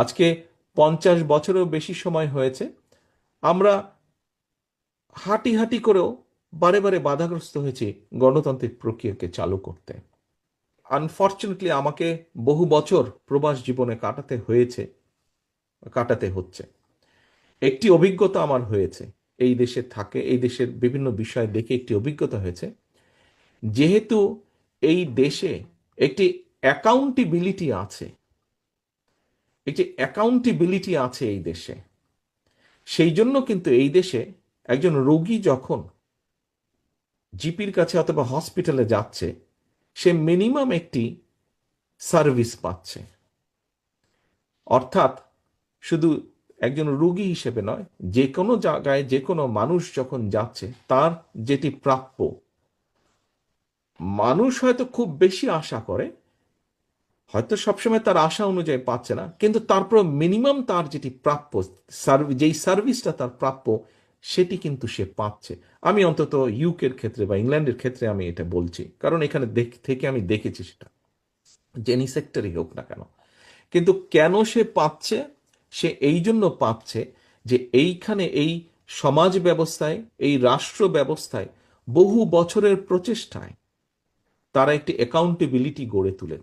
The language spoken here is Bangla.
আজকে পঞ্চাশ বছরেও বেশি সময় হয়েছে। আমরা হাঁটি হাঁটি করেও বারে বারে বাধাগ্রস্ত হয়েছি গণতান্ত্রিক প্রক্রিয়াকে চালু করতে। আনফর্চুনেটলি আমাকে বহু বছর প্রবাস জীবনে কাটাতে হয়েছে, কাটাতে হচ্ছে। একটি অভিজ্ঞতা আমার হয়েছে, এই দেশে থাকে, এই দেশের বিভিন্ন বিষয় দেখে একটি অভিজ্ঞতা হয়েছে। যেহেতু এই দেশে একটি অ্যাকাউন্টেবিলিটি আছে একটি অ্যাকাউন্টেবিলিটি আছে এই দেশে। সেই জন্য কিন্তু এই দেশে একজন রোগী যখন জিপির কাছে অথবা হসপিটালে যাচ্ছে, সে মিনিমাম একটি সার্ভিস পাচ্ছে। অর্থাৎ শুধু একজন রোগী হিসেবে নয়, যে কোনো জায়গায় যে কোনো মানুষ যখন যাচ্ছে, তার যেটি প্রাপ্য, মানুষ হয়তো খুব বেশি আশা করে হয়তো সবসময় তার আশা অনুযায়ী পাচ্ছে না, কিন্তু তারপর মিনিমাম তার যেটি প্রাপ্য যেই সার্ভিসটা তার প্রাপ্য, সেটি কিন্তু সে পাচ্ছে। আমি অন্তত ইউকের ক্ষেত্রে বা ইংল্যান্ডের ক্ষেত্রে আমি এটা বলছি, কারণ এখানে থেকে আমি দেখেছি সেটা জেনি সেক্টরই হোক না কেন। কিন্তু কেন সে পাচ্ছে? সে এই জন্য পাচ্ছে যে এইখানে এই সমাজ ব্যবস্থায়, এই রাষ্ট্র ব্যবস্থায় বহু বছরের প্রচেষ্টায় তারা একটি অ্যাকাউন্টেবিলিটি গড়ে তুলেছে।